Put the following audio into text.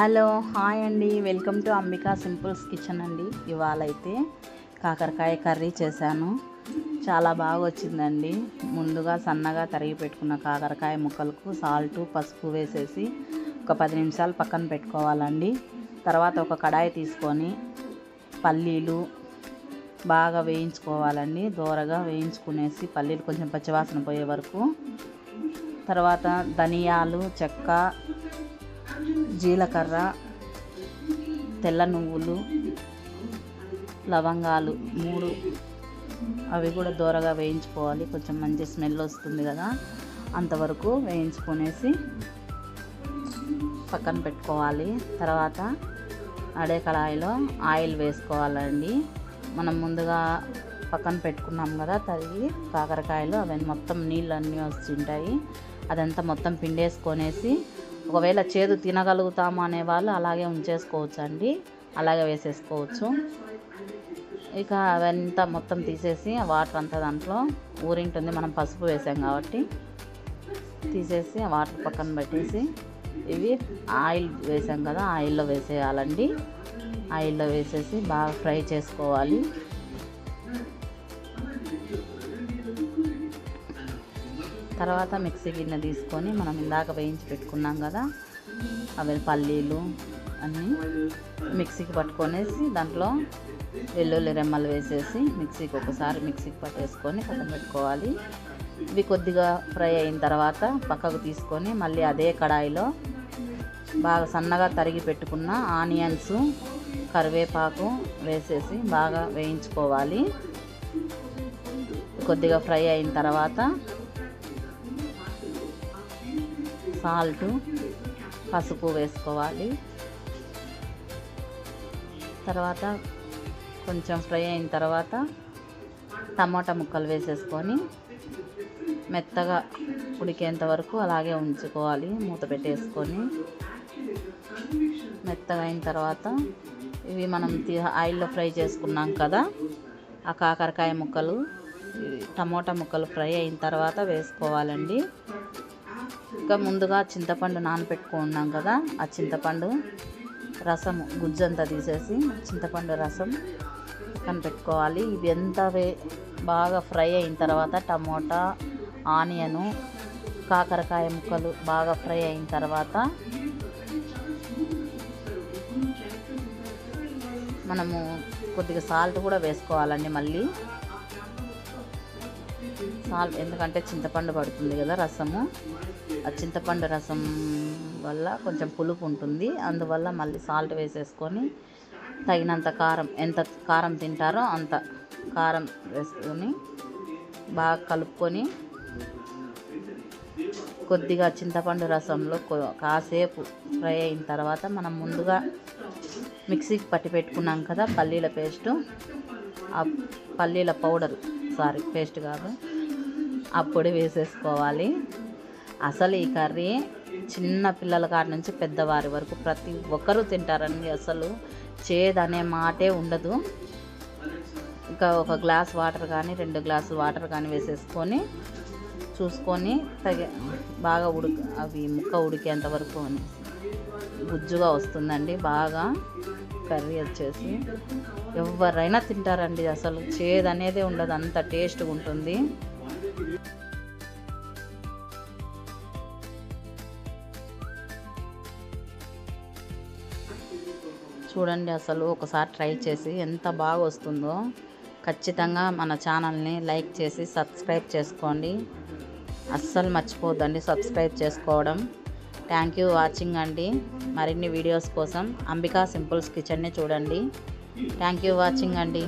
Hello hi అండి. Welcome to Ambika simples kitchen అండి. ఇవాళ అయితే కాకరకాయ కర్రీ చేశాను. చాలా బాగా వచ్చిందండి ముందుగా సన్నగా తరిగి పెట్టుకున్న కాకరకాయ ముక్కలకు సాల్ట్ పసుపు వేసేసి ఒక పది నిమిషాలు పక్కన పెట్టుకోవాలండి. తర్వాత ఒక కడాయి తీసుకొని పల్లీలు బాగా వేయించుకోవాలండి. దోరగా వేయించుకునేసి పల్లీలు కొంచెం పచ్చివాసన పోయే వరకు. తర్వాత ధనియాలు చెక్క జీలకర్ర తెల్ల నువ్వులు లవంగాలు మూడు. అవి కూడా దూరగా వేయించుకోవాలి. కొంచెం మంచి స్మెల్ వస్తుంది కదా. అంతవరకు వేయించుకునేసి పక్కన పెట్టుకోవాలి. తర్వాత అడే కళాయిలో ఆయిల్ వేసుకోవాలండి. మనం ముందుగా పక్కన పెట్టుకున్నాం కదా తరిగి కాకరకాయలు అవన్నీ మొత్తం నీళ్ళు అన్నీ వస్తుంటాయి. అదంతా మొత్తం పిండేసుకొనేసి ఒకవేళ చేదు తినగలుగుతాము అనే వాళ్ళు అలాగే ఉంచేసుకోవచ్చు అండి అలాగే వేసేసుకోవచ్చు. ఇక అవంతా మొత్తం తీసేసి ఆ వాటర్ అంతా దాంట్లో ఊరింటుంది. మనం పసుపు వేసాం కాబట్టి తీసేసి ఆ వాటర్ పక్కన పెట్టేసి ఇవి ఆయిల్ వేసాం కదా ఆయిల్లో వేసేయాలండి. ఆయిల్లో వేసేసి బాగా ఫ్రై చేసుకోవాలి. తర్వాత మిక్సీ గిన్నె తీసుకొని మనం ఇందాక వేయించి పెట్టుకున్నాం కదా అవి పల్లీలు అన్నీ మిక్సీకి పట్టుకొనేసి దాంట్లో వెల్లుల్లి రెమ్మలు వేసేసి మిక్సీకి ఒకసారి మిక్సీకి పట్టేసుకొని పక్కన పెట్టుకోవాలి. ఇవి కొద్దిగా ఫ్రై అయిన తర్వాత పక్కకు తీసుకొని మళ్ళీ అదే కడాయిలో బాగా సన్నగా తరిగి పెట్టుకున్న ఆనియన్స్ కరివేపాకు వేసేసి బాగా వేయించుకోవాలి. కొద్దిగా ఫ్రై అయిన తర్వాత సాల్ట్ పసుపు వేసుకోవాలి. తర్వాత కొంచెం ఫ్రై అయిన తర్వాత టమాటా ముక్కలు వేసేసుకొని మెత్తగా ఉడికేంత వరకు అలాగే ఉంచుకోవాలి మూత పెట్టేసుకొని. మెత్తగా అయిన తర్వాత ఇవి మనం ఆయిల్లో ఫ్రై చేసుకున్నాం కదా ఆ కాకరకాయ ముక్కలు టమోటా ముక్కలు ఫ్రై అయిన తర్వాత వేసుకోవాలండి. ఇంకా ముందుగా చింతపండు నానబెట్టుకున్నాం కదా ఆ చింతపండు రసం గుజ్జంతా తీసేసి చింతపండు రసం పక్కన పెట్టుకోవాలి ఇది ఎంత వే బాగా ఫ్రై అయిన తర్వాత టమోటా ఆనియను కాకరకాయ ముక్కలు బాగా ఫ్రై అయిన తర్వాత మనము కొద్దిగా సాల్ట్ కూడా వేసుకోవాలండి మళ్ళీ. సాల్ట్ ఎందుకంటే చింతపండు పడుతుంది కదా రసము. ఆ చింతపండు రసం వల్ల కొంచెం పులుపు ఉంటుంది. అందువల్ల మళ్ళీ సాల్ట్ వేసేసుకొని తగినంత కారం ఎంత కారం తింటారో అంత కారం వేసుకొని బాగా కలుపుకొని కొద్దిగా చింతపండు రసంలో కాసేపు ఫ్రై అయిన తర్వాత మనం ముందుగా మిక్సీకి పట్టి పెట్టుకున్నాం కదా పల్లీల పేస్టు. ఆ పల్లీల పౌడర్ సారీ పేస్ట్ కాదు. ఆ పొడి వేసేసుకోవాలి. అసలు ఈ కర్రీ చిన్న పిల్లల కాడ నుంచి పెద్దవారి వరకు ప్రతి ఒక్కరూ తింటారండి అసలు. చేదనే మాటే ఉండదు. ఇంకా ఒక గ్లాస్ వాటర్ కానీ రెండు గ్లాసులు వాటర్ కానీ వేసేసుకొని చూసుకొని తగి బాగా ఉడక అవి ముక్క ఉడికేంత వరకు గుజ్జుగా వస్తుందండి. బాగా కర్రీ వచ్చేసి ఎవరైనా తింటారండి అసలు. చేదు అనేది ఉండదు అంత టేస్ట్గా ఉంటుంది. చూడండి అసలు ఒకసారి ట్రై చేసి ఎంత బాగా వస్తుందో. ఖచ్చితంగా మన ఛానల్ని లైక్ చేసి సబ్స్క్రైబ్ చేసుకోండి. అస్సలు మర్చిపోద్దండి సబ్స్క్రైబ్ చేసుకోవడం. థ్యాంక్ యూ వాచింగ్ అండి. మరిన్ని వీడియోస్ కోసం అంబికా సింపుల్స్ కిచెన్ని చూడండి. థ్యాంక్ యూ వాచింగ్ అండి.